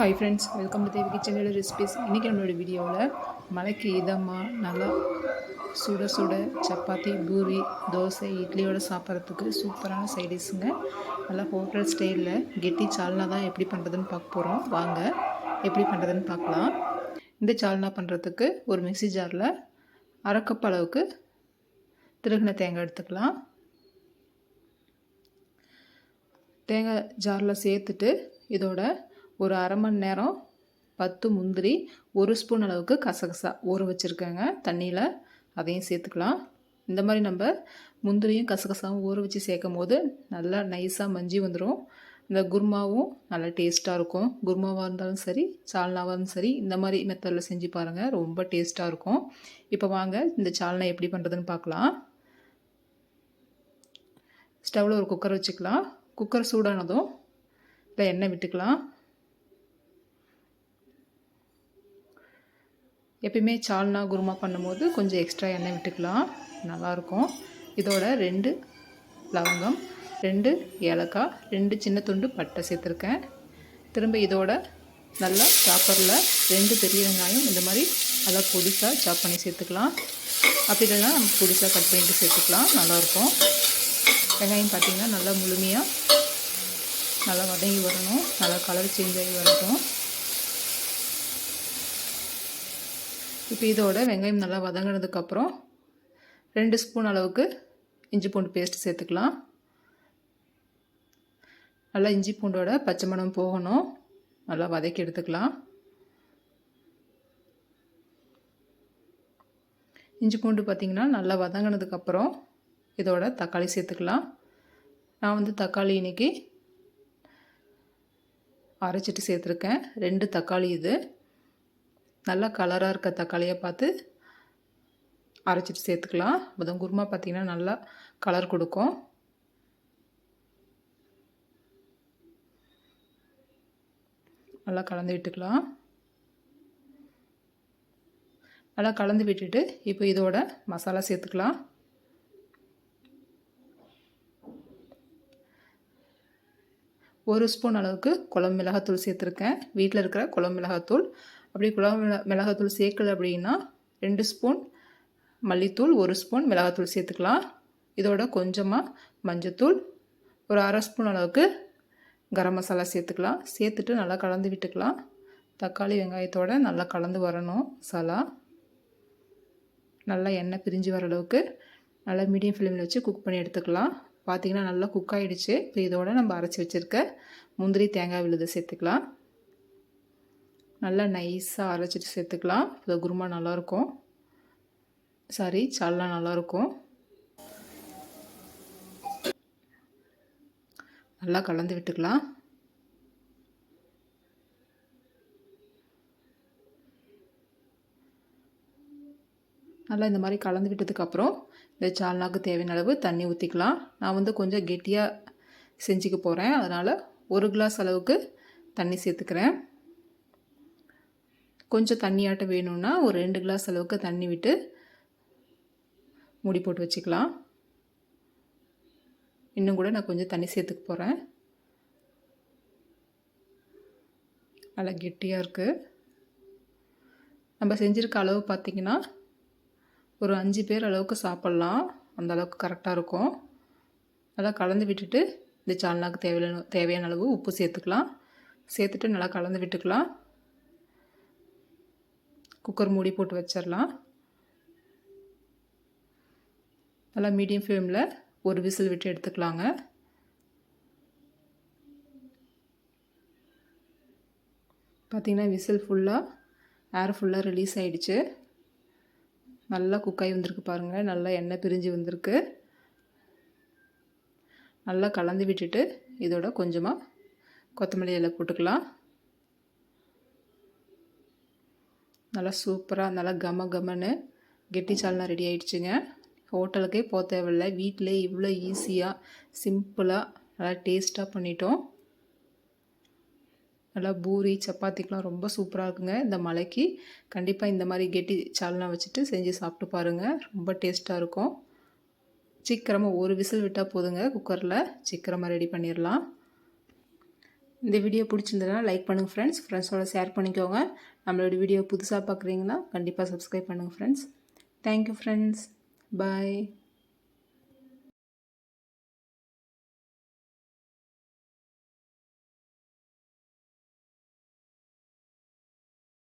Hi friends welcome to Devi கிச்சனோட recipes இன்றைக்கி நம்மளோட வீடியோவில் மலைக்கு இதமாக நல்லா சுட சுட சப்பாத்தி பூரி தோசை இட்லியோடு சாப்பிட்றதுக்கு சூப்பரான சைடிஸுங்க நல்லா ஹோட்டல் ஸ்டைலில் கெட்டி சால்னா தான் எப்படி பண்ணுறதுன்னு பார்க்க போகிறோம் வாங்க எப்படி பண்ணுறதுன்னு பார்க்கலாம். இந்த சால்னா பண்ணுறதுக்கு ஒரு மிக்ஸி ஜாரில் அரை அளவுக்கு திருகின தேங்காய் எடுத்துக்கலாம். தேங்காய் ஜாரில் சேர்த்துட்டு இதோட ஒரு அரை மணி நேரம் பத்து முந்திரி ஒரு ஸ்பூன் அளவுக்கு கசகசா ஊற வச்சுருக்கேங்க. தண்ணியில் அதையும் சேர்த்துக்கலாம். இந்த மாதிரி நம்ம முந்திரியும் கசகசாவும் ஊற வச்சு சேர்க்கும் போது நல்லா நைஸாக மஞ்சி வந்துடும் இந்த குருமாவும் நல்லா டேஸ்ட்டாக இருக்கும். குருமாவாக இருந்தாலும் சரி சால்னாவாக இருந்தாலும் சரி இந்த மாதிரி மெத்தடில் செஞ்சு பாருங்கள் ரொம்ப டேஸ்ட்டாக இருக்கும். இப்போ வாங்க இந்த சால்னா எப்படி பண்ணுறதுன்னு பார்க்கலாம் ஸ்டவ்வில் ஒரு குக்கர் வச்சுக்கலாம். குக்கர் சூடானதும் இல்லை எண்ணெய் விட்டுக்கலாம். எப்பயுமே சால்னா குருமா பண்ணும்போது கொஞ்சம் எக்ஸ்ட்ரா எண்ணெய் விட்டுக்கலாம். நல்லாயிருக்கும். இதோட ரெண்டு லவங்கம் ரெண்டு ஏலக்காய் ரெண்டு சின்ன துண்டு பட்டை சேர்த்துருக்கேன். திரும்ப இதோட நல்லா சாப்பரில் ரெண்டு பெரிய வெங்காயம் இந்த மாதிரி நல்லா பொடிசாக சாப் பண்ணி சேர்த்துக்கலாம். அப்படி இல்லைன்னா நம்ம பொடிசாக கட் பண்ணிட்டு சேர்த்துக்கலாம். நல்லாயிருக்கும். வெங்காயம் பார்த்திங்கன்னா நல்லா முழுமையாக நல்லா வதங்கி வரணும். நல்லா கலர் சேஞ்ச் ஆகி வரட்டும். இப்போ இதோட வெங்காயம் நல்லா வதங்கினதுக்கப்புறம் ரெண்டு ஸ்பூன் அளவுக்கு இஞ்சி பூண்டு பேஸ்ட் சேர்த்துக்கலாம். நல்லா இஞ்சி பூண்டோட பச்சை மணம் போகணும். நல்லா வதக்கி எடுத்துக்கலாம். இஞ்சி பூண்டு பார்த்திங்கன்னா நல்லா வதங்கினதுக்கப்புறம் இதோட தக்காளி சேர்த்துக்கலாம். நான் வந்து தக்காளி இன்றைக்கி அரைச்சிட்டு சேர்த்துருக்கேன். ரெண்டு தக்காளி இது. நல்லா கலராக இருக்க தக்காளியை பார்த்து அரைச்சிட்டு சேர்த்துக்கலாம். புதன் குருமா பார்த்திங்கன்னா நல்லா கலர் கொடுக்கும். நல்லா கலந்து விட்டுக்கலாம். நல்லா கலந்து விட்டுட்டு இப்போ இதோட மசாலா சேர்த்துக்கலாம். ஒரு ஸ்பூன் அளவுக்கு குழம்பு மிளகாத்தூள் சேர்த்துருக்கேன். வீட்டில் இருக்கிற குழம்பு மிளகாத்தூள் அப்படியே குழம்பு மிள மிளகாத்தூள் சேர்க்கல அப்படின்னா ரெண்டு ஸ்பூன் மல்லித்தூள் ஒரு ஸ்பூன் மிளகாத்தூள் சேர்த்துக்கலாம். இதோட கொஞ்சமாக மஞ்சத்தூள் ஒரு அரை ஸ்பூன் அளவுக்கு கரம் மசாலா சேர்த்துக்கலாம். சேர்த்துட்டு நல்லா கலந்து விட்டுக்கலாம். தக்காளி வெங்காயத்தோடு நல்லா கலந்து வரணும் மசாலா. நல்லா எண்ணெய் பிரிஞ்சு வர அளவுக்கு நல்லா மீடியம் ஃப்ளேமில் வச்சு குக் பண்ணி எடுத்துக்கலாம். பார்த்திங்கன்னா நல்லா குக் ஆகிடுச்சு இப்போ இதோட நம்ம அரைச்சி வச்சுருக்க முந்திரி தேங்காய் விழுது சேர்த்துக்கலாம். நல்லா நைஸாக அரைச்சிட்டு சேர்த்துக்கலாம். இந்த குருமா நல்லாயிருக்கும் சாரி சால்னா நல்லாயிருக்கும் நல்லா கலந்து விட்டுக்கலாம். நல்லா இந்த மாதிரி கலந்து விட்டதுக்கப்புறம் இந்த சால்னாக்கு தேவையான அளவு தண்ணி ஊற்றிக்கலாம் நான் வந்து கொஞ்சம் கெட்டியாக செஞ்சுக்க போகிறேன் அதனால் ஒரு கிளாஸ் அளவுக்கு தண்ணி சேர்த்துக்கிறேன். கொஞ்சம் தண்ணியாட்டம் வேணும்னா ஒரு ரெண்டு கிளாஸ் அளவுக்கு தண்ணி விட்டு மூடி போட்டு வச்சுக்கலாம். இன்னும் கூட நான் கொஞ்சம் தண்ணி சேர்த்துக்க போகிறேன் நல்லா கெட்டியாக இருக்குது நம்ம செஞ்சுருக்க அளவு பார்த்திங்கன்னா ஒரு அஞ்சு பேர் அளவுக்கு சாப்பிட்லாம். அந்த அளவுக்கு கரெக்டாக இருக்கும். நல்லா கலந்து விட்டுட்டு இந்த சால்னாக்கு தேவையான தேவையான அளவு உப்பு சேர்த்துக்கலாம். சேர்த்துட்டு நல்லா கலந்து விட்டுக்கலாம். குக்கர் மூடி போட்டு வச்சிடலாம் நல்லா மீடியம் ஃப்ளேமில் ஒரு விசில் விட்டு எடுத்துக்கலாங்க. பார்த்திங்கன்னா விசில் ஃபுல்லாக ஏர் ஃபுல்லாக ரிலீஸ் ஆகிடுச்சு நல்லா குக்காகி வந்திருக்கு பாருங்கள் நல்லா எண்ணெய் பிரிஞ்சு வந்திருக்கு. நல்லா கலந்து விட்டுட்டு இதோட கொஞ்சமாக கொத்தமல்லி இலை போட்டுக்கலாம். நல்லா சூப்பராக நல்லா கம கமன்னு கெட்டி சால்னா ரெடி ஆகிடுச்சுங்க ஹோட்டலுக்கே போக தேவையில்ல. வீட்டிலே இவ்வளோ ஈஸியாக சிம்பிளாக நல்லா டேஸ்ட்டாக பண்ணிட்டோம். நல்லா பூரி சப்பாத்திக்கெலாம் ரொம்ப சூப்பராக இருக்குங்க. இந்த மலைக்கு கண்டிப்பாக இந்த மாதிரி கெட்டி சால்னா வச்சுட்டு செஞ்சு சாப்பிட்டு பாருங்கள் ரொம்ப டேஸ்ட்டாக இருக்கும். சீக்கிரமாக ஒரு விசில் விட்டால் போதுங்க குக்கரில். சீக்கிரமாக ரெடி பண்ணிடலாம் இந்த வீடியோ பிடிச்சிருந்ததுனா லைக் பண்ணுங்கள் ஃப்ரெண்ட்ஸ் ஃப்ரெண்ட்ஸோட ஷேர் பண்ணிக்கோங்க. நம்மளோட வீடியோ புதுசாக பார்க்குறீங்கன்னா கண்டிப்பாக சப்ஸ்கிரைப் பண்ணுங்கள் ஃப்ரெண்ட்ஸ் தேங்க்யூ ஃப்ரெண்ட்ஸ் பாய்